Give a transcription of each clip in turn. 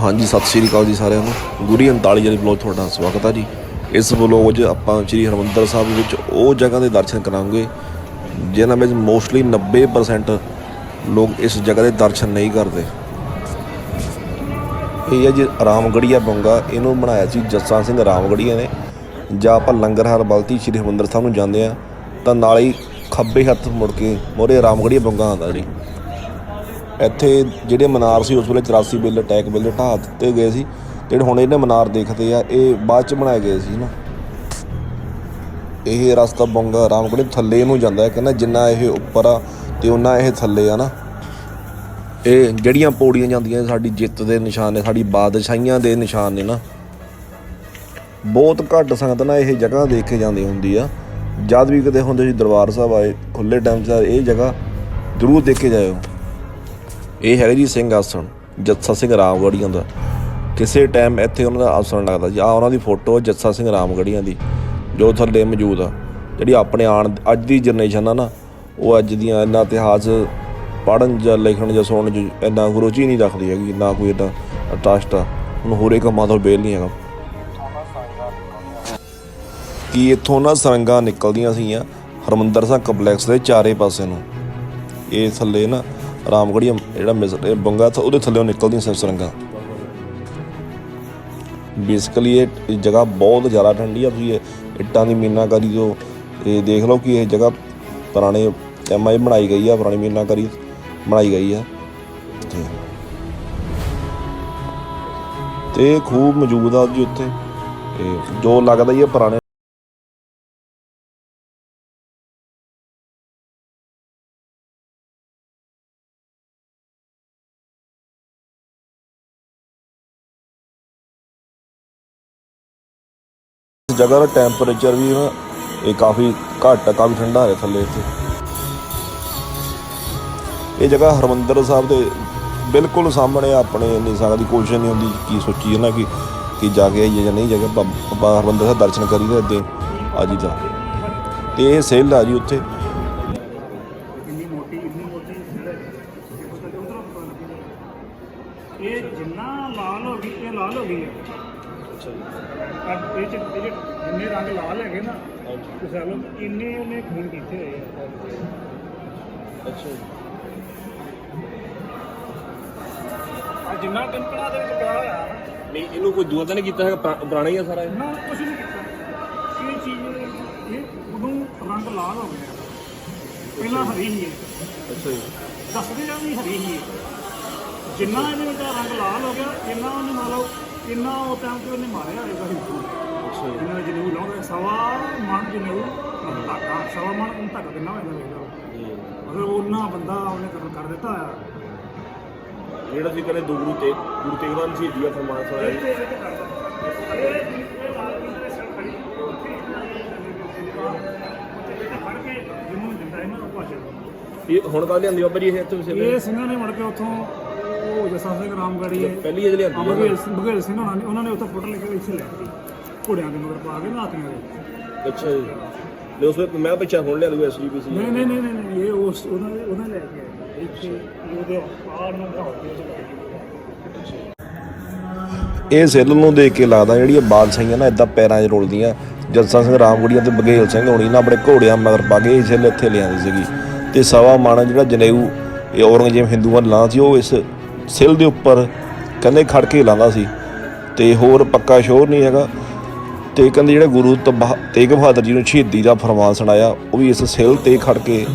ਹਾਂਜੀ, ਸਤਿ ਸ਼੍ਰੀ ਅਕਾਲ ਜੀ ਸਾਰਿਆਂ ਨੂੰ। ਗੁਰੀ 39 ਵਾਲੇ ਬਲੌਗ ਤੁਹਾਡਾ ਸਵਾਗਤ ਹੈ ਜੀ। ਇਸ ਬਲੌਗ 'ਚ ਆਪਾਂ ਸ੍ਰੀ ਹਰਮੰਦਰ ਸਾਹਿਬ ਵਿੱਚ ਉਹ ਜਗ੍ਹਾ ਦੇ ਦਰਸ਼ਨ ਕਰਾਂਗੇ, ਜਿਨ੍ਹਾਂ ਵਿੱਚ ਮੋਸਟਲੀ 90% ਲੋਕ ਇਸ ਜਗ੍ਹਾ ਦੇ ਦਰਸ਼ਨ ਨਹੀਂ ਕਰਦੇ। ਇਹ ਹੈ ਜੀ ਰਾਮਗੜੀਆ ਬੰਗਾ। ਇਹਨੂੰ ਬਣਾਇਆ ਸੀ ਜੱਸਾ ਸਿੰਘ ਰਾਮਗੜੀਆ ਨੇ। ਜਾਂ ਆਪਾਂ ਲੰਗਰ ਹਾਰ ਬਲਤੀ ਸ੍ਰੀ ਹਰਮੰਦਰ ਸਾਹਿਬ ਨੂੰ ਜਾਂਦੇ ਆ, ਤਾਂ ਨਾਲ ਹੀ ਖੱਬੇ ਹੱਥ ਮੁੜ ਕੇ ਮੋਰੇ ਰਾਮਗੜੀਆ ਬੰਗਾ ਆਉਂਦਾ ਜੀ। ਇੱਥੇ ਜਿਹੜੇ ਮਨਾਰ ਸੀ, ਉਸ ਵੇਲੇ 84 ਬਿੱਲ, ਅਟੈਕ ਬਿੱਲ ਢਾਹ ਦਿੱਤੇ ਗਏ ਸੀ ਜਿਹੜੇ ਹੁਣ ਇਹਨੇ ਮਨਾਰ ਦੇਖਦੇ ਆ, ਇਹ ਬਾਅਦ ਚ ਬਣਾਏ ਗਏ ਸੀ ਨਾ। ਇਹ ਰਸਤਾ ਬੰਗਾ ਰਾਮਗੜ੍ਹ ਥੱਲੇ ਨੂੰ ਜਾਂਦਾ ਹੈ, ਕਹਿੰਦਾ ਜਿੰਨਾ ਇਹ ਉੱਪਰ ਆ ਤੇ ਉਹਨਾਂ ਇਹ ਥੱਲੇ ਆ ਨਾ। ਇਹ ਜਿਹੜੀਆਂ ਪੌੜੀਆਂ ਜਾਂਦੀਆਂ, ਸਾਡੀ ਜਿੱਤ ਦੇ ਨਿਸ਼ਾਨ ਨੇ, ਸਾਡੀ ਬਾਦਸ਼ਾਹੀਆਂ ਦੇ ਨਿਸ਼ਾਨ ਨੇ ਨਾ। ਬਹੁਤ ਘੱਟ ਸੰਗਤ ਨਾ ਇਹ ਜਗ੍ਹਾ ਦੇਖ ਕੇ ਜਾਂਦੀ ਹੁੰਦੀ ਆ। ਜਦ ਵੀ ਕਿਤੇ ਹੁੰਦੇ ਸੀ, ਦਰਬਾਰ ਸਾਹਿਬ ਆਏ ਖੁੱਲੇ ਟਾਈਮ 'ਚ ਇਹ ਜਗ੍ਹਾ ਜ਼ਰੂਰ ਦੇਖ ਕੇ ਜਾਇਓ। ਇਹ ਹੈਗਾ ਜੀ ਸਿੰਘ ਆਸਣ, ਜੱਸਾ ਸਿੰਘ ਰਾਮਗੜੀਆਂ ਦਾ। ਕਿਸੇ ਟਾਈਮ ਇੱਥੇ ਉਹਨਾਂ ਦਾ ਆਸਣ ਲੱਗਦਾ ਜੀ ਆ ਉਹਨਾਂ ਦੀ ਫੋਟੋ ਹੈ ਜੱਸਾ ਸਿੰਘ ਰਾਮਗੜੀਆਂ ਦੀ, ਜੋ ਥੱਲੇ ਮੌਜੂਦ ਆ। ਜਿਹੜੀ ਆਪਣੇ ਆਣ, ਅੱਜ ਦੀ ਜਨਰੇਸ਼ਨ ਆ ਨਾ, ਉਹ ਅੱਜ ਦੀਆਂ ਇੰਨਾ ਇਤਿਹਾਸ ਪੜਨ ਜਾਂ ਲਿਖਣ ਜਾਂ ਸੁਣਨ 'ਚ ਇੰਨਾ ਰੁਚੀ ਨਹੀਂ ਰੱਖਦੀ ਹੈਗੀ, ਨਾ ਕੋਈ ਇੰਨਾ ਟਰਸਟ ਆ। ਹੁਣ ਹੋਰੇ ਕੰਮਾਂ ਤੋਂ ਬੇਲ ਨਹੀਂ ਹੈਗਾ। ਕੀ ਇੱਥੋਂ ਨਾ ਸਰੰਗਾਂ ਨਿਕਲਦੀਆਂ ਸੀਗੀਆਂ ਹਰਮੰਦਰ ਸਾਹਿਬ ਕੰਪਲੈਕਸ ਦੇ ਚਾਰੇ ਪਾਸੇ ਨੂੰ। ਇਹ ਥੱਲੇ ਨਾ ਰਾਮਗੜੀਆ ਜਿਹੜਾ ਮਿਸ- ਇਹ ਬੰਗਾ ਥਾ ਉਹਦੇ ਥੱਲੇੋਂ ਨਿਕਲਦੀਆਂ ਸੀ ਸਰੰਗਾਂ ਬੇਸਿਕਲੀ ਇਹ ਜਗ੍ਹਾ ਬਹੁਤ ਜ਼ਿਆਦਾ ਠੰਡੀ ਆ, ਤੁਸੀਂ ਇਹ ਇੱਟਾਂ ਦੀ ਮੀਨਾਕਾਰੀ ਤੋਂ ਇਹ ਦੇਖ ਲਓ ਕਿ ਇਹ ਜਗ੍ਹਾ ਪੁਰਾਣੇ ਟਾਈਮਾਂ 'ਚ ਬਣਾਈ ਗਈ ਆ, ਪੁਰਾਣੀ ਮੀਨਾਕਾਰੀ ਬਣਾਈ ਗਈ ਆ। ਤੇ- ਖੂਬ ਮੌਜੂਦ ਆ ਜੀ ਉੱਥੇ। ਜੋ ਲੱਗਦਾ ਹੀ ਆ ਪੁਰਾਣੇ ਜਗ੍ਹਾ ਦਾ ਟੈਂਪਰੇਚਰ ਵੀ ਨਾ ਇਹ ਕਾਫੀ ਘੱਟ ਆ, ਕਾਫੀ ਠੰਡਾ ਹੈ ਥੱਲੇ ਇੱਥੇ। ਇਹ ਜਗ੍ਹਾ ਹਰਮੰਦਰ ਸਾਹਿਬ ਦੇ ਬਿਲਕੁਲ ਸਾਹਮਣੇ ਆ ਆਪਣੇ ਇੰਨੀ ਸੰਗਤ ਦੀ ਕੋਸ਼ਿਸ਼ ਨਹੀਂ ਹੁੰਦੀ ਕੀ ਸੋਚੀ ਨਾ ਕਿ ਕਿ ਜਾ ਕੇ ਆਈਏ ਜਾਂ ਨਹੀਂ ਜਾ ਕੇ ਬਾਬਾ ਆਪਾਂ ਹਰਮੰਦਰ ਸਾਹਿਬ ਦਰਸ਼ਨ ਕਰੀਦੇ ਇੱਦਾਂ ਅੱਜ ਦਾ ਤੇ ਇਹ ਸੇਲ ਆ ਜੀ ਉੱਥੇ। ਲਓ ਇੰਨੇ ਉਹਨੇ ਖੂਨ ਕੀਤੇ ਹੋਏ ਆ। ਅੱਛਾ ਆ ਜਿੰਨਾ ਟਿੰਕਣਾ ਦੇ ਵਿੱਚ ਪਿਆ ਹੋਇਆ। ਨਹੀਂ ਇਹਨੂੰ ਕੋਈ ਦੂਆ ਤਾਂ ਨਹੀਂ ਕੀਤਾ ਹੈਗਾ? ਪੁਰਾਣਾ ਹੀ ਆ ਸਾਰਾ ਨਾ ਕੁਝ ਨਹੀਂ ਕੀਤਾ। ਇਹ ਚੀਜ਼ ਇਹ ਉਦੋਂ ਰੰਗ ਲਾਲ ਹੋ ਗਿਆ। ਪਹਿਲਾਂ ਹਰੀ ਸੀ ਇਹ। ਅੱਛਾ ਜੀ। ਦੱਸਦੇ ਜਾਂ ਵੀ ਹਰੀ ਹੀ। ਜਿੰਨਾ ਇਹਦੇ ਵਿੱਚ ਰੰਗ ਲਾਲ ਹੋ ਗਿਆ ਇੰਨਾ ਉਹਨੇ ਮੰਨ ਲਓ ਇੰਨਾ ਉਹ ਟਾਈਮ ਤੇ ਉਹਨੇ ਮਾਰਿਆ ਹੋਏਗਾ। ਹਿੰਦੂ ਜੀ ਇਹਨਾਂ ਜਿਹਨੂੰ ਲਾਉਂਦਾ ਸਵਾ ਮਣ ਜਿਹਨੂੰ ਧਾਗਾ ਸਵਾ ਮਣ ਉਹ ਧਾਗਾ ਕਿੰਨਾ ਹੋਏਗਾ ਵੇਖਦਾ ਮਤਲਬ ਉਹਨਾਂ ਬੰਦਾ ਉਹਨੇ ਕਰ ਕਰ ਦਿੱਤਾ ਆ ਜਿਹੜਾ ਸੀ ਕਹਿੰਦੇ ਗੁਰੂ ਤੇ ਗੁਰੂ ਤੇਗ ਬਹਾਦਰ ਜੀ ਦੀ ਫਰਮਾਨ ਸੁਣਾਇਆ ਇਹ ਕੇ ਹੁਣ ਕੱਲ ਲਿਆਂਦੀ ਬਾਬਾ ਜੀ ਇਹ ਇੱਥੇ ਇਹ ਸਿੰਘਾਂ ਨੇ ਮੁੜ ਕੇ ਉੱਥੋਂ ਉਹ ਜਸਾ ਸਿੰਘ ਰਾਮਗੜ੍ਹੀ ਹੈ ਪਹਿਲੀ ਇਹ ਲਿਆਂਦੀ ਆ ਬਘੇਲ ਸਿੰਘ ਬਘੇਲ ਸਿੰਘ ਹੋਣਾ ਨੇ ਉਹਨਾਂ ਨੇ ਉੱਥੇ ਫੋਟੋ ਲੈ ਕੇ ਇੱਥੇ ਲੈ ਆਏ ਘੋੜਿਆਂ ਦੇ ਮਗਰ ਪਾ ਕੇ ਨਾਤੀਆਂ ਦੇ। ਅੱਛਾ ਜੀ। ਲੈ ਉਸ ਵੇਲੇ ਮੈਂ ਬੱਚਾ ਹੁਣ ਲਿਆ ਦੂਗਾ ਐਸਜੀਪੀਸੀ ਨਹੀਂ ਨਹੀਂ ਨਹੀਂ ਨਹੀਂ ਨਹੀਂ, ਇਹ ਉਸ ਉਹਨਾਂ ਦੇ ਉਹਨਾਂ ਲੈ ਕੇ ਆਏ। ਇੱਥੇ ਉਹਦੇ ਆੜ ਨੂੰ ਘਾਉ ਕੇ। ਇਹ ਸਿੱਲ ਨੂੰ ਦੇਖ ਕੇ ਲੱਗਦਾ ਜਿਹੜੀਆਂ ਬਾਦਸ਼ਾਹੀਆਂ ਨਾ ਇਦਾਂ ਪੈਰਾਂ 'ਚ ਰੁਲਦੀਆਂ। ਜੱਸਾ ਸਿੰਘ ਰਾਮਗੜੀਆ ਤੇ ਬਗੇਲ ਸਿੰਘ ਹੋਣੀ ਨਾ ਆਪਣੇ ਘੋੜਿਆਂ ਮਗਰ ਪਾ ਕੇ ਇਹ ਸਿੱਲ ਇੱਥੇ ਲਿਆਂਦੀ ਸੀਗੀ। ਤੇ ਸਵਾ ਮਾਣਾ ਜਿਹੜਾ ਜਨੇਊ ਇਹ ਔਰੰਗਜ਼ੇਬ ਹਿੰਦੂਆਂ ਲਾਂ ਸੀ ਉਹ ਇਸ ਸਿੱਲ ਦੇ ਉੱਪਰ ਕਹਿੰਦੇ ਖੜ ਕੇ ਲਾਉਂਦਾ ਸੀ। ਤੇ ਹੋਰ ਪੱਕਾ ਸ਼ੋਰ ਨਹੀਂ ਹੈਗਾ। ਤੇ ਕਹਿੰਦੇ ਜਿਹੜੇ ਗੁਰੂ ਤਬਾ- ਤੇਗ ਬਹਾਦਰ ਜੀ ਨੂੰ ਸ਼ਹੀਦੀ ਦਾ ਫਰਮਾਨ ਸੁਣਾਇਆ, ਉਹ ਵੀ ਇਸ ਸਿੱਲ ਤੇ ਖੜ ਕੇ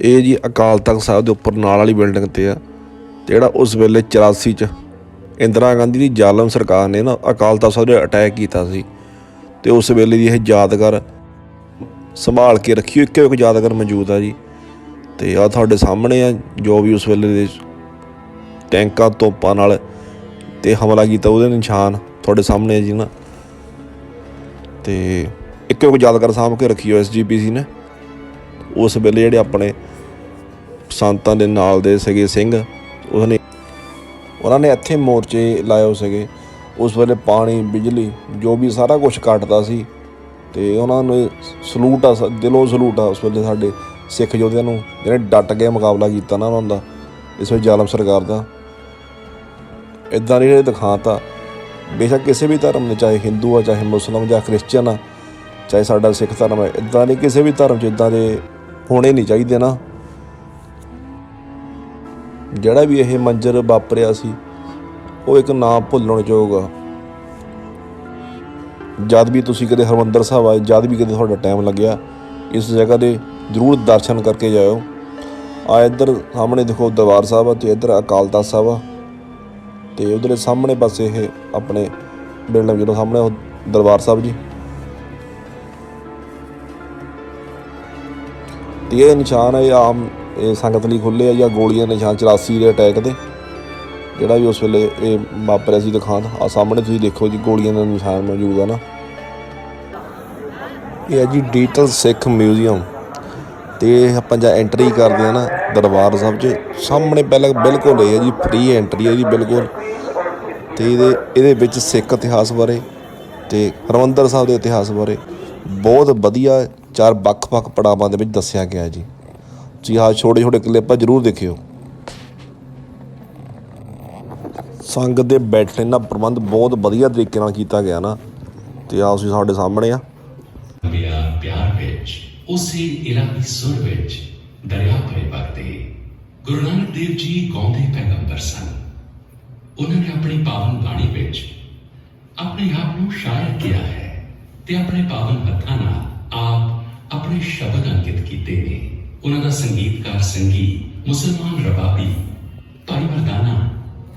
ਇਹ ਜੀ ਅਕਾਲ ਤਖਤ ਸਾਹਿਬ ਦੇ ਉੱਪਰ ਨਾਲ ਵਾਲੀ ਬਿਲਡਿੰਗ ਤੇ ਆ, ਤੇ ਜਿਹੜਾ ਉਸ ਵੇਲੇ 84 ਚ ਇੰਦਰਾ ਗਾਂਧੀ ਦੀ ਜ਼ਾਲਮ ਸਰਕਾਰ ਨੇ ਨਾ ਅਕਾਲ ਤਖਤ ਸਾਹਿਬ ਦੇ ਅਟੈਕ ਕੀਤਾ ਸੀ, ਤੇ ਉਸ ਵੇਲੇ ਦੀ ਇਹ ਯਾਦਗਾਰ ਸੰਭਾਲ ਕੇ ਰੱਖੀ, ਇੱਕੋ ਇੱਕ ਯਾਦਗਾਰ ਮੌਜੂਦ ਆ ਜੀ। ਤੇ ਆ ਤੁਹਾਡੇ ਸਾਹਮਣੇ ਆ, ਜੋ ਵੀ ਉਸ ਵੇਲੇ ਦੇ ਟੈਂਕਾਂ ਤੋਪਾਂ ਨਾਲ ਤੇ ਹਮਲਾ ਕੀਤਾ ਉਹਦੇ ਨਿਸ਼ਾਨ ਤੁਹਾਡੇ ਸਾਹਮਣੇ ਆ ਜੀ ਨਾ। ਤੇ ਇੱਕੋ ਇੱਕ ਯਾਦਗਾਰ ਸਾਂਭ ਕੇ ਰੱਖੀ ਹੋਈ ਐਸਜੀਪੀਸੀ ਨੇ। ਉਸ ਵੇਲੇ ਜਿਹੜੇ ਆਪਣੇ ਸੰਤਾਂ ਦੇ ਨਾਲ ਦੇ ਸੀਗੇ ਸਿੰਘ। ਉਹਨੇ ਉਹਨਾਂ ਨੇ ਇੱਥੇ ਮੋਰਚੇ ਲਾਏ ਸੀਗੇ। ਉਸ ਵੇਲੇ ਪਾਣੀ, ਬਿਜਲੀ ਜੋ ਵੀ ਸਾਰਾ ਕੁਝ ਕੱਟਦਾ ਸੀ। ਤੇ ਉਹਨਾਂ ਨੂੰ ਸਲੂਟ ਆ, ਦਿਲੋਂ ਸਲੂਟ ਆ ਉਸ ਵੇਲੇ ਸਾਡੇ ਸਿੱਖ ਯੋਧਿਆਂ ਨੂੰ। ਜਿਹੜੇ ਡਟ ਕੇ ਮੁਕਾਬਲਾ ਕੀਤਾ ਨਾ ਉਹਨਾਂ ਦਾ, ਇਸ ਵੇਲੇ ਜ਼ਾਲਮ ਸਰਕਾਰ ਦਾ। ਇਦਾਂ ਨਹੀਂ ਦਿਖਾਤਾ ਬੇਸ਼ੱਕ ਕਿਸੇ ਵੀ ਧਰਮ ਦੇ, ਚਾਹੇ ਹਿੰਦੂ ਆ, ਚਾਹੇ ਮੁਸਲਮਾਨ ਜਾਂ ਕ੍ਰਿਸਚੀਅਨ ਆ, ਚਾਹੇ ਸਾਡਾ ਸਿੱਖ ਧਰਮ ਹੈ ਇਦਾਂ ਨਹੀਂ ਕਿਸੇ ਵੀ ਧਰਮ 'ਚ ਇਦਾਂ ਦੇ ਹੋਣੇ ਨਹੀਂ ਚਾਹੀਦੇ ਨਾ। ਜਿਹੜਾ ਵੀ ਇਹ ਮੰਜ਼ਰ ਵਾਪਰਿਆ ਸੀ, ਉਹ ਇੱਕ ਨਾ ਭੁੱਲਣ ਯੋਗ ਆ। ਜਦ ਵੀ ਤੁਸੀਂ ਕਦੇ ਹਰਮੰਦਰ ਸਾਹਿਬ ਆਏ, ਜਦ ਵੀ ਕਦੇ ਤੁਹਾਡਾ ਟਾਈਮ ਲੱਗਿਆ, ਇਸ ਜਗ੍ਹਾ ਦੇ ਜ਼ਰੂਰ ਦਰਸ਼ਨ ਕਰਕੇ ਜਾਇਓ। ਆ ਇੱਧਰ ਸਾਹਮਣੇ ਦੇਖੋ ਦਰਬਾਰ ਸਾਹਿਬ ਆ ਤੇ ਇੱਧਰ ਅਕਾਲ ਤਖਤ ਸਾਹਿਬ ਆ। ਤੇ ਉਧਰੇ ਸਾਹਮਣੇ ਪਾਸੇ ਇਹ ਆਪਣੇ ਬਿਲਡਿੰਗ ਜਿਹੜਾ ਸਾਹਮਣੇ ਉਹ ਦਰਬਾਰ ਸਾਹਿਬ ਜੀ। ਤੇ ਇਹ ਨਿਸ਼ਾਨ ਹੈ ਇਹ ਆਮ ਇਹ ਸੰਗਤ ਲਈ ਖੁੱਲੇ ਆ ਜਾਂ ਗੋਲੀਆਂ ਦੇ ਨਿਸ਼ਾਨ 84 ਦੇ ਅਟੈਕ ਦੇ। ਜਿਹੜਾ ਵੀ ਉਸ ਵੇਲੇ ਇਹ ਵਾਪਰਿਆ ਸੀ ਦਿਖਾਣ ਆ ਸਾਹਮਣੇ ਤੁਸੀਂ ਦੇਖੋ ਜੀ ਗੋਲੀਆਂ ਦਾ ਨਿਸ਼ਾਨ ਮੌਜੂਦ ਆ ਨਾ। ਇਹ ਹੈ ਜੀ ਡਿਜੀਟਲ ਸਿੱਖ ਮਿਊਜ਼ੀਅਮ ਤੇ ਆਪਾਂ ਜਾਂ ਐਂਟਰੀ ਕਰਦੇ ਆ ਨਾ ਦਰਬਾਰ ਸਾਹਿਬ 'ਚ। ਸਾਹਮਣੇ ਪਹਿਲਾਂ ਬਿਲਕੁਲ ਇਹ ਹੈ ਜੀ ਫ੍ਰੀ ਐਂਟਰੀ ਹੈ ਜੀ ਬਿਲਕੁਲ। ਤੇ ਇਹਦੇ ਇਹਦੇ ਵਿੱਚ ਸਿੱਖ ਇਤਿਹਾਸ ਬਾਰੇ ਤੇ ਹਰਮੰਦਰ ਸਾਹਿਬ ਦੇ ਇਤਿਹਾਸ ਬਾਰੇ ਬਹੁਤ ਵਧੀਆ ਚਾਰ ਵੱਖ-ਵੱਖ ਪੜਾਵਾਂ ਦੇ ਵਿੱਚ ਦੱਸਿਆ ਗਿਆ ਜੀ। ਤੁਸੀਂ ਆਹ ਛੋਟੇ ਛੋਟੇ ਕਲਿੱਪ ਆ ਜਰੂਰ ਦੇਖਿਓ। ਸੰਗਤ ਦੇ ਬੈਠਣ ਦਾ ਪ੍ਰਬੰਧ ਬਹੁਤ ਵਧੀਆ ਤਰੀਕੇ ਨਾਲ ਕੀਤਾ ਗਿਆ ਨਾ। ਤੇ ਆ ਤੁਸੀਂ ਸਾਡੇ ਸਾਹਮਣੇ ਆ। ਮੇਰਾ ਪਿਆਰ ਵਿੱਚ, ਉਸੇ ਇਲਾਹੀ ਸੁਰ ਵਿੱਚ ਦਰਿਆ ਭਰੇ ਵਗਦੇ ਗੁਰੂ ਨਾਨਕ ਦੇਵ ਜੀ ਗਾਉਂਦੇ ਪੈਗੰਬਰ ਸਨ। ਉਹਨਾਂ ਨੇ ਆਪਣੀ ਪਾਵਨ ਬਾਣੀ ਵਿੱਚ ਆਪਣੇ ਆਪ ਨੂੰ ਸ਼ਾਇਰ ਕਿਹਾ ਹੈ ਤੇ ਆਪਣੇ ਪਾਵਨ ਹੱਥਾਂ ਨਾਲ ਆਪ ਆਪਣੇ ਸ਼ਬਦ ਅੰਕਿਤ ਕੀਤੇ ਨੇ। ਉਹਨਾਂ ਦਾ ਸੰਗੀਤਕਾਰ ਸੰਗੀ ਮੁਸਲਮਾਨ ਰਬਾਬੀ ਭਾਈ ਮਰਦਾਨਾ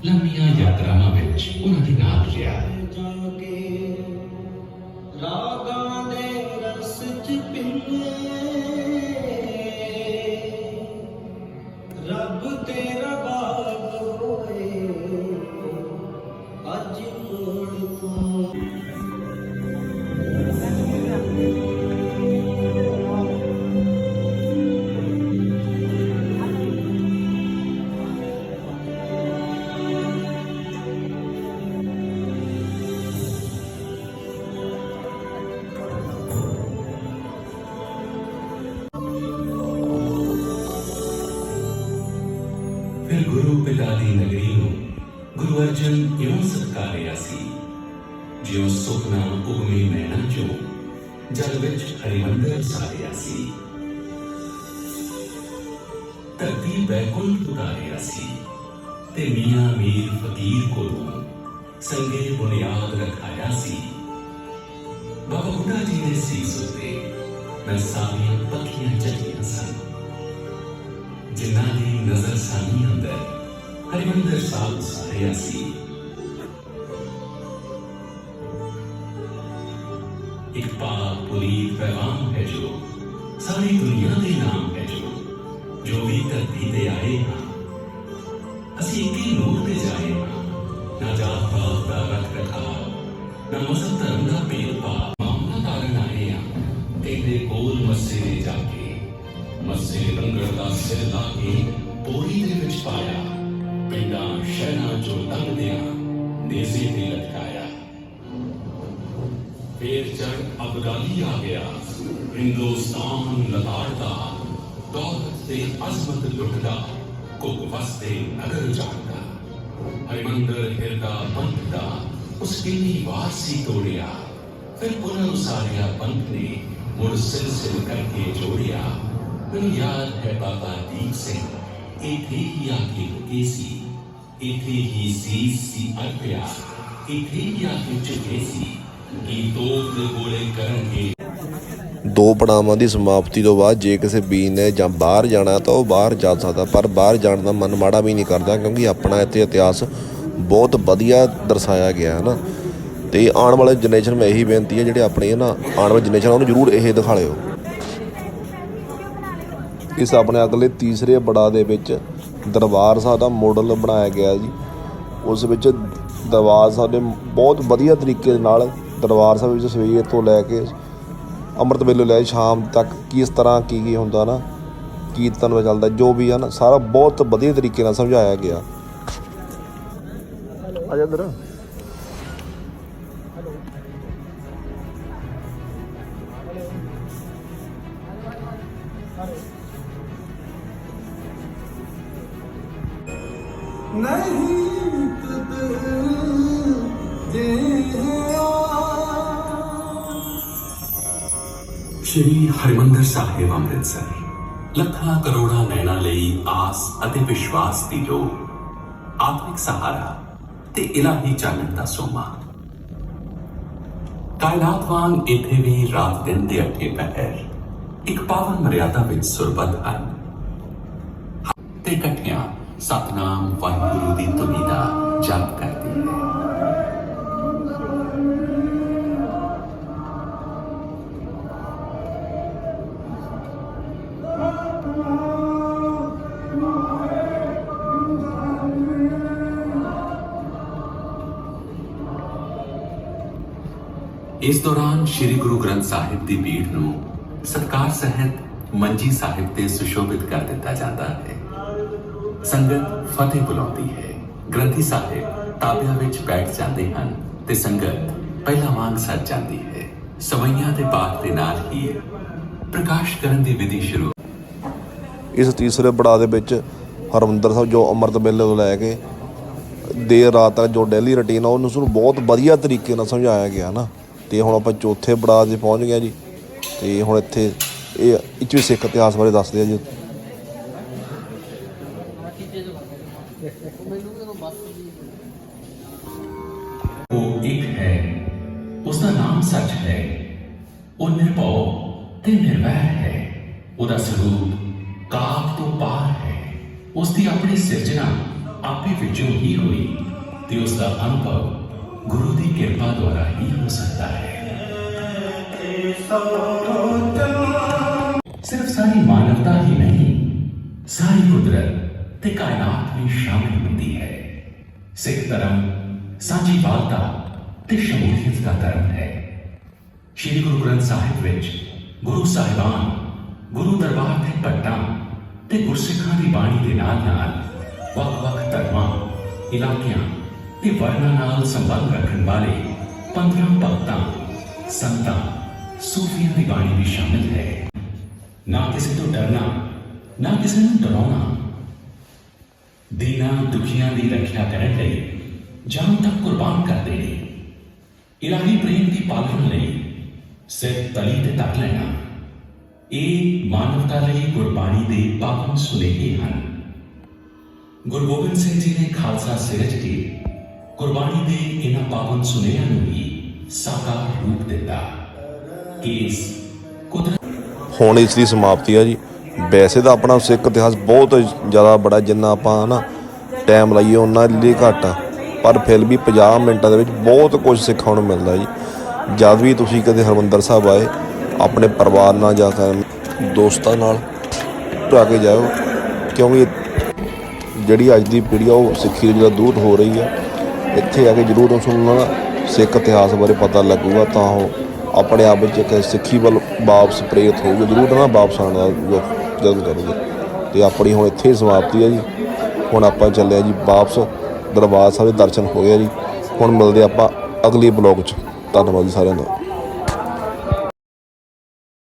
ਲੰਮੀਆਂ ਯਾਤਰਾਵਾਂ ਵਿੱਚ ਉਹਨਾਂ ਦੇ ਨਾਲ ਰਿਹਾ ਜਾਗੇ ਰਾਗਾਂ ਫਿਰ ਗੁਰੂ ਪਿਤਾ ਦੀ ਨਗਰੀ ਨੂੰ ਗੁਰੂ ਅਰਜਨ ਇਉਂ ਸਤਕਾਰਿਆ ਸੀ? ਜਿਉ ਸੁਖਨਾ ਉਗਮੀ ਮੈਣਾ ਚੋਂ ਜਲ ਵਿੱਚ ਹਰਿਮੰਦਰ ਸਾਰਿਆ ਸੀ। ਧਰਤੀ ਬੈਕੁੰਠ ਉਤਾਰਿਆ ਸੀ ਤੇ ਮੀਆਂ ਮੀਰ ਫਕੀਰ ਕੋਲੋਂ ਸੰਗੇ ਬੁਨਿਆਦ ਰਖਾਇਆ ਸੀ। ਬਾਬਾ ਬੁੱਢਾ ਜੀ ਦੇ ਸੀਸ ਉੱਤੇ ਨਰਸਾਨੀਆਂ ਪੱਖੀਆਂ ਚੱਲੀਆਂ ਸਨ। ਜਿਨ੍ਹਾਂ ਦੀ ਨਜ਼ਰ ਸਾਨੀ ਅੰਦਰ ਹਰਿਮੰਦਰ ਸਾਹਿਬ ਸਾਰਿਆ ਸੀ ਇੱਕ ਪਾਕ ਪੁਰੀਤ ਪੈਗਾਮ ਹੈ ਜੋ, ਸਾਰੀ ਦੁਨੀਆ ਦੇ ਨਾਮ ਹੈ ਜੋ ਜੋ ਵੀ ਧਰਤੀ ਤੇ ਆਏ ਹਾਂ। ਅਸੀਂ ਇੱਕ ਹੀ ਨੂਰ ਤੇ ਜਾਏ ਹਾਂ। ਨਾ ਜਾਤ ਪਾਤ ਦਾ ਰੱਖ ਰਖਾਵ ਨਾ ਮਜ਼ਹਬ ਧਰਮ ਦਾ ਭੇਦਭਾਵ। ਮਾਮਲਾ ਤਾਰਨ ਆਏ ਹਾਂ। ਤੇਰੇ ਕੋਲ ਮੱਸੇ ਨੇ ਜਾ ਕੇ ਮੱਸੇ ਲੰਗਰ ਦਾ ਸਿਰ ਲਾ ਕੇ ਪੋਰੀ ਦੇ ਵਿੱਚ ਪਾਇਆ ਪਿੰਡਾਂ ਸ਼ਹਿਰਾਂ ਚੋਂ ਲੰਘਦਿਆਂ ਨੇਜ਼ੇ ਤੇ ਲਟਕਾਇਆ ਫੇਰ ਚੜ ਅਬਦਾਲੀ ਆ ਗਿਆ ਹਿੰਦੁਸਤਾਨ ਲਤਾੜਦਾ ਦੌਲਤ ਤੇ ਅਜ਼ਮਤ ਲੁੱਟਦਾ ਕੁਕ ਵਸਤੇ ਨਗਰ ਜਾਣਦਾ ਹਰਿਮੰਦਰ ਹਿਰਦਾ ਪੰਥ ਦਾ ਉਸ ਕਿੰਨੀ ਵਾਰ ਸੀ ਤੋੜਿਆ ਫਿਰ ਪੁਨਰ ਉਸਾਰਿਆ ਪੰਥ ਨੇ ਮੁੜ ਸਿਲਸਿਲ ਕਰਕੇ ਜੋੜਿਆ ਮੈਨੂੰ ਯਾਦ ਹੈ ਬਾਬਾ ਦੀਪ ਸਿੰਘ। ਇੱਥੇ ਹੀ ਆ ਕੇ ਰੁਕੇ ਸੀ। ਇੱਥੇ ਹੀ ਸੀਸ ਸੀ ਅਰਪਿਆ। ਇੱਥੇ ਹੀ ਆ ਕੇ ਝੁਕੇ ਸੀ। ਕੀ ਦੇ ਗੋਲੇ ਕਰਨਗੇ। ਦੋ ਪੜਾਵਾਂ ਦੀ ਸਮਾਪਤੀ ਤੋਂ ਬਾਅਦ ਜੇ ਕਿਸੇ ਬੀਜ ਨੇ ਜਾਂ ਬਾਹਰ ਜਾਣਾ ਤਾਂ ਉਹ ਬਾਹਰ ਜਾ ਸਕਦਾ ਪਰ ਬਾਹਰ ਜਾਣ ਦਾ ਮਨ ਮਾੜਾ ਵੀ ਨਹੀਂ ਕਰਦਾ ਕਿਉਂਕਿ ਆਪਣਾ ਇੱਥੇ ਇਤਿਹਾਸ ਬਹੁਤ ਵਧੀਆ ਦਰਸਾਇਆ ਗਿਆ ਹੈ ਨਾ। ਤੇ ਆਉਣ ਵਾਲੇ ਜਨਰੇਸ਼ਨ ਨੂੰ ਇਹੀ ਬੇਨਤੀ ਹੈ, ਜਿਹੜੇ ਆਪਣੇ ਨਾ, ਆਉਣ ਵਾਲੀ ਜਨਰੇਸ਼ਨ ਉਹਨੂੰ ਜ਼ਰੂਰ ਇਹ ਦਿਖਾ ਲਿਓ। ਇਸ ਆਪਣੇ ਅਗਲੇ ਤੀਸਰੇ ਬੜਾ ਦੇ ਵਿੱਚ ਦਰਬਾਰ ਸਾਹਿਬ ਦਾ ਮਾਡਲ ਬਣਾਇਆ ਗਿਆ ਜੀ। ਉਸ ਵਿੱਚ ਦਰਬਾਰ ਸਾਹਿਬ ਦੇ ਬਹੁਤ ਵਧੀਆ ਤਰੀਕੇ ਦੇ ਨਾਲ ਦਰਬਾਰ ਸਾਹਿਬ ਵਿੱਚ ਸਵੇਰ ਤੋਂ ਲੈ ਕੇ ਅੰਮ੍ਰਿਤ ਵੇਲੇ ਲੈ ਸ਼ਾਮ ਤੱਕ ਕਿਸ ਤਰ੍ਹਾਂ ਕੀ ਕੀ ਹੁੰਦਾ ਨਾ, ਕੀਰਤਨ ਚੱਲਦਾ, ਜੋ ਵੀ ਹੈ ਨਾ, ਸਾਰਾ ਬਹੁਤ ਵਧੀਆ ਤਰੀਕੇ ਨਾਲ ਸਮਝਾਇਆ ਗਿਆ। ਆ ਜਾ ਇੱਧਰ। ਨਹੀਂ ਕਦਰ ਸ਼੍ਰੀ ਹਰਿਮੰਦਰ ਸਾਹਿਬ ਅੰਮ੍ਰਿਤਸਰ, ਲੱਖਾਂ ਕਰੋੜਾਂ ਨੈਣਾ ਲਈ ਆਸ ਅਤੇ ਵਿਸ਼ਵਾਸ ਦੀ ਲੋ ਆਤਮਿਕ ਸਹਾਰਾ ਤੇ ਇਲਾਹੀ ਚਾਨਣ ਦਾ ਸੋਮਾ। ਕਾਇਨਾਤ ਵਾਂਗ ਇੱਥੇ ਵੀ ਰਾਤ ਦਿਨ ਦੇ ਅੱਠੇ ਪਹਿਰ ਇੱਕ ਪਾਵਨ ਮਰਿਆਦਾ ਵਿੱਚ ਸੁਰਬੱਧ ਹਨ। ਤੇ ਇਕੱਠਿਆਂ ਸਤਨਾਮ ਵਾਹਿਗੁਰੂ ਦੀ ਧੁਨੀ ਦਾ ਜਪ ਕਰਦੀ ਹੈ ਇਸ ਦੌਰਾਨ ਸ੍ਰੀ ਗੁਰੂ ਗ੍ਰੰਥ ਸਾਹਿਬ ਦੀ ਬੀੜ ਨੂੰ ਸਤਕਾਰ ਸਹਿਤ ਮੰਜੀ ਸਾਹਿਬ ਤੇ ਸੁਸ਼ੋਭਿਤ ਕਰ ਦਿੱਤਾ ਜਾਂਦਾ ਹੈ ਸੰਗਤ ਫਤਿਹ ਬੁਲਾਉਂਦੀ ਹੈ। ਗ੍ਰੰਥੀ ਸਾਹਿਬ ਤਾਬਿਆਂ ਵਿੱਚ ਬੈਠ ਜਾਂਦੇ ਹਨ ਤੇ ਸੰਗਤ ਪਹਿਲਾਂ ਵਾਂਗ ਸੱਜ ਜਾਂਦੀ ਹੈ। ਸਵਈਆਂ ਦੇ ਪਾਠ ਦੇ ਨਾਲ ਹੀ ਪ੍ਰਕਾਸ਼ ਕਰਨ ਦੀ ਵਿਧੀ ਸ਼ੁਰੂ। ਇਸ ਤੀਸਰੇ ਪੜਾਅ ਦੇ ਵਿੱਚ ਹਰਮੰਦਰ ਸਾਹਿਬ ਜੋ ਅੰਮ੍ਰਿਤ ਵੇਲੇ ਤੋਂ ਲੈ ਕੇ ਦੇਰ ਰਾਤ ਤੱਕ ਜੋ ਡੇਲੀ ਰੁਟੀਨ ਆ, ਉਹਨੂੰ ਸਾਨੂੰ ਬਹੁਤ ਵਧੀਆ ਤਰੀਕੇ ਨਾਲ ਸਮਝਾਇਆ ਗਿਆ ਨਾ। ਤੇ ਹੁਣ ਆਪਾਂ ਚੌਥੇ ਪੜਾਅ 'ਤੇ ਪਹੁੰਚ ਗਏ ਜੀ। ਤੇ ਹੁਣ ਇੱਥੇ ਇਹ ਇਹ ਵੀ ਸਿੱਖ ਇਤਿਹਾਸ ਬਾਰੇ ਦੱਸਦੇ ਆ ਜੀ। ਤੇ ਨਿਰਵੈਰ ਹੈ ਉਹਦਾ ਸਰੂਪ ਕਾਪ ਤੋਂ ਪਾਰ ਹੈ ਉਸ ਦੀ ਆਪਣੀ ਸਿਰਜਣਾ ਆਪੇ ਵਿੱਚੋਂ ਹੀ ਹੋਈ ਤੇ ਉਸ ਦਾ ਅਨੁਭਵ ਗੁਰੂ ਦੀ ਕਿਰਪਾ ਦੁਆਰਾ ਹੀ ਹੋ ਸਕਦਾ ਹੈ ਸਿਰਫ ਸਾਰੀ ਮਾਨਵਤਾ ਹੀ ਨਹੀਂ ਸਾਰੀ ਕੁਦਰਤ ਤੇ ਕਾਇਨਾਤ ਵੀ ਸ਼ਾਮਿਲ ਹੁੰਦੀ ਹੈ ਸਿੱਖ ਧਰਮ ਸਾਂਝੀਵਾਲਤਾ ਤੇ ਸ਼ਮੂਲੀਅਤ ਦਾ ਧਰਮ ਹੈ ਸ਼੍ਰੀ ਗੁਰੂ ਗ੍ਰੰਥ ਸਾਹਿਬ ਵਿੱਚ ਗੁਰੂ ਸਾਹਿਬਾਨ ਗੁਰੂ ਦਰਬਾਰ ਦੇ ਭੱਟਾਂ ਤੇ ਗੁਰਸਿੱਖਾਂ ਦੀ ਬਾਣੀ ਦੇ ਨਾਲ ਨਾਲ ਵੱਖ-ਵੱਖ ਧਰਮਾਂ ਇਲਾਕਿਆਂ ਤੇ ਵਰਨਾਂ ਨਾਲ ਸੰਬੰਧ ਰੱਖਣ ਵਾਲੇ 15 ਭਗਤਾਂ ਸੰਤਾਂ ਸੂਫੀਆਂ ਦੀ ਬਾਣੀ ਵੀ ਸ਼ਾਮਿਲ ਹੈ ਨਾ ਕਿਸੇ ਤੋਂ ਡਰਨਾ ਨਾ ਕਿਸੇ ਨੂੰ ਡਰਾਉਣਾ ਦੀਨਾ ਦੁਖੀਆਂ ਦੀ ਰੱਖਿਆ ਕਰਨ ਲਈ ਜਾਨ ਤੱਕ ਕੁਰਬਾਨ ਕਰ ਦੇਣੀ ਇਲਾਹੀ ਪ੍ਰੇਮ ਦੀ ਪਾਲਣਾ ਲਈ ਸਿਰ ਤਲੀ ਤੇ ਤੱਕ ਲੈਣਾ। ਇਹ ਮਾਨਵਤਾ ਲਈ ਗੁਰਬਾਣੀ ਦੇ ਪਾਵਨ ਸੁਨੇਹੇ ਹਨ। ਗੁਰੂ ਗੋਬਿੰਦ ਸਿੰਘ ਜੀ ਨੇ ਖਾਲਸਾ ਸਿਰਜ ਕੇ ਗੁਰਬਾਣੀ ਦੇ ਇਹਨਾਂ ਪਾਵਨ ਸੁਨੇਹਿਆਂ ਨੂੰ ਹੀ ਸਾਕਾਰ ਰੂਪ ਦਿੱਤਾ। ਇਸ ਕੁਦਰਤ ਹੁਣ ਇਸ ਦੀ ਸਮਾਪਤੀ ਆ ਜੀ। ਵੈਸੇ ਤਾਂ ਆਪਣਾ ਸਿੱਖ ਇਤਿਹਾਸ ਬਹੁਤ ਜ਼ਿਆਦਾ ਬੜਾ ਜਿੰਨਾ ਆਪਾਂ ਨਾ ਟਾਈਮ ਲਾਈਏ ਉਹਨਾਂ ਲਈ ਘੱਟ ਆ। ਪਰ ਫਿਰ ਵੀ 50 ਮਿੰਟਾਂ ਦੇ ਵਿੱਚ ਬਹੁਤ ਕੁਝ ਸਿੱਖਣ ਨੂੰ ਮਿਲਦਾ ਜੀ। ਜਦ ਵੀ ਤੁਸੀਂ ਕਦੇ ਹਰਮੰਦਰ ਸਾਹਿਬ ਆਏ, ਆਪਣੇ ਪਰਿਵਾਰ ਨਾਲ ਜਾ ਕੇ ਦੋਸਤਾਂ ਨਾਲ ਟਾ ਕੇ ਜਾਓ ਕਿਉਂਕਿ ਜਿਹੜੀ ਅੱਜ ਦੀ ਪੀੜ੍ਹੀ ਆ, ਉਹ ਸਿੱਖੀ ਤੋਂ ਜਿਹੜਾ ਦੂਰ ਹੋ ਰਹੀ ਆ, ਇੱਥੇ ਆ ਕੇ ਜ਼ਰੂਰ ਉਸ ਨੂੰ ਨਾ ਸਿੱਖ ਇਤਿਹਾਸ ਬਾਰੇ ਪਤਾ ਲੱਗੂਗਾ, ਤਾਂ ਉਹ ਆਪਣੇ ਆਪ ਵਿੱਚ ਇੱਕ ਸਿੱਖੀ ਵੱਲ ਵਾਪਸ ਪ੍ਰੇਰਿਤ ਹੋਊਗਾ, ਜ਼ਰੂਰ ਨਾ ਵਾਪਸ ਆਉਣ ਦਾ ਜਦ ਕਰੂਗੇ। ਤੇ ਆਪਣੀ ਹੁਣ ਇੱਥੇ ਸਮਾਪਤੀ ਹੈ ਜੀ। ਹੁਣ ਆਪਾਂ ਚੱਲੇ ਆ ਜੀ, ਵਾਪਸ ਦਰਬਾਰ ਸਾਹਿਬ ਦੇ ਦਰਸ਼ਨ ਹੋ ਗਏ ਜੀ। ਹੁਣ ਮਿਲਦੇ ਆਪਾਂ ਅਗਲੀ ਬਲੌਗ 'ਚ। ਧੰਨਵਾਦ ਜੀ ਸਾਰਿਆਂ ਦਾ